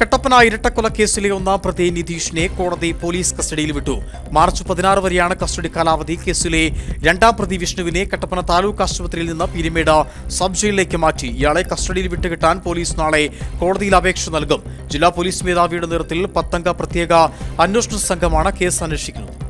കട്ടപ്പന ഇരട്ടക്കൊല കേസിലെ ഒന്നാം പ്രതി നിതീഷിനെ കോടതി പോലീസ് കസ്റ്റഡിയിൽ വിട്ടു. മാർച്ച് പതിനാറ് വരെയാണ് കസ്റ്റഡി കാലാവധി. കേസിലെ രണ്ടാം പ്രതി വിഷ്ണുവിനെ കട്ടപ്പന താലൂക്ക് ആശുപത്രിയിൽ നിന്ന് പീരുമേട് സബ് ജയിലിലേക്ക് മാറ്റി. ഇയാളെ കസ്റ്റഡിയിൽ വിട്ടുകിട്ടാൻ പോലീസ് നാളെ കോടതിയിൽ അപേക്ഷ നൽകും. ജില്ലാ പോലീസ് മേധാവിയുടെ നേതൃത്വത്തിൽ പത്തംഗ പ്രത്യേക അന്വേഷണ സംഘമാണ് കേസ് അന്വേഷിക്കുന്നത്.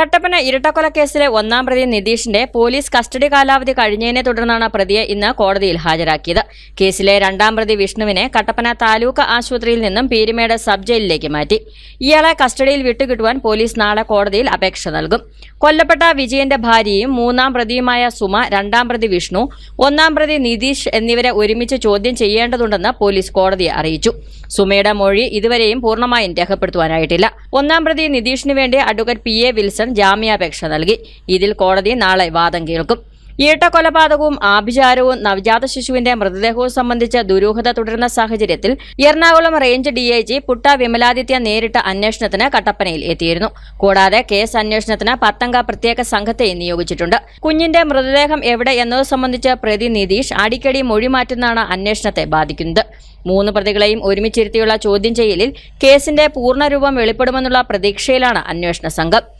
കട്ടപ്പന ഇരട്ടക്കൊല കേസിലെ ഒന്നാം പ്രതി നിതീഷിന്റെ പോലീസ് കസ്റ്റഡി കാലാവധി കഴിഞ്ഞതിനെ തുടർന്നാണ് പ്രതിയെ ഇന്ന് കോടതിയിൽ ഹാജരാക്കിയത്. കേസിലെ രണ്ടാം പ്രതി വിഷ്ണുവിനെ കട്ടപ്പന താലൂക്ക് ആശുപത്രിയിൽ നിന്നും പീരുമേട് സബ് ജയിലിലേക്ക് മാറ്റി. ഇയാളെ കസ്റ്റഡിയിൽ വിട്ടുകിട്ടുവാൻ പോലീസ് നാളെ കോടതിയിൽ അപേക്ഷ നൽകും. കൊല്ലപ്പെട്ട വിജയന്റെ ഭാര്യയും മൂന്നാം പ്രതിയുമായ സുമ രണ്ടാം പ്രതി വിഷ്ണു ഒന്നാം പ്രതി നിതീഷ് എന്നിവരെ ഒരുമിച്ച് ചോദ്യം ചെയ്യേണ്ടതുണ്ടെന്ന് പോലീസ് കോടതിയെ അറിയിച്ചു. സുമയുടെ മൊഴി ഇതുവരെയും പൂർണമായും രേഖപ്പെടുത്തുവാനായിട്ടില്ല. ഒന്നാം പ്രതി നിതീഷിനു വേണ്ടി അഡ്വക്കേറ്റ് പി എ വിൽസൺ ജാമ്യാപേക്ഷ നൽകി. ഇതിൽ കോടതി നാളെ വാദം കേൾക്കും. ഇരട്ടക്കൊലപാതകവും ആഭിചാരവും നവജാത ശിശുവിന്റെ മൃതദേഹവും സംബന്ധിച്ച ദുരൂഹത തുടരുന്ന സാഹചര്യത്തിൽ എറണാകുളം റേഞ്ച് ഡിഐജി പുട്ട വിമലാദിത്യ നേരിട്ട അന്വേഷണത്തിന് കട്ടപ്പനയിൽ എത്തിയിരുന്നു. കൂടാതെ കേസ് അന്വേഷണത്തിന് പത്തംഗ പ്രത്യേക സംഘത്തെ നിയോഗിച്ചിട്ടുണ്ട്. കുഞ്ഞിന്റെ മൃതദേഹം എവിടെ എന്നത് സംബന്ധിച്ച് പ്രതി നിതീഷ് അടിക്കടി മൊഴി മാറ്റുന്നതാണ് അന്വേഷണത്തെ ബാധിക്കുന്നത്. മൂന്ന് പ്രതികളെയും ഒരുമിച്ചിരുത്തിയുള്ള ചോദ്യം ചെയ്യലിൽ കേസിന്റെ പൂർണരൂപം വെളിപ്പെടുമെന്നുള്ള പ്രതീക്ഷയിലാണ് അന്വേഷണ സംഘം.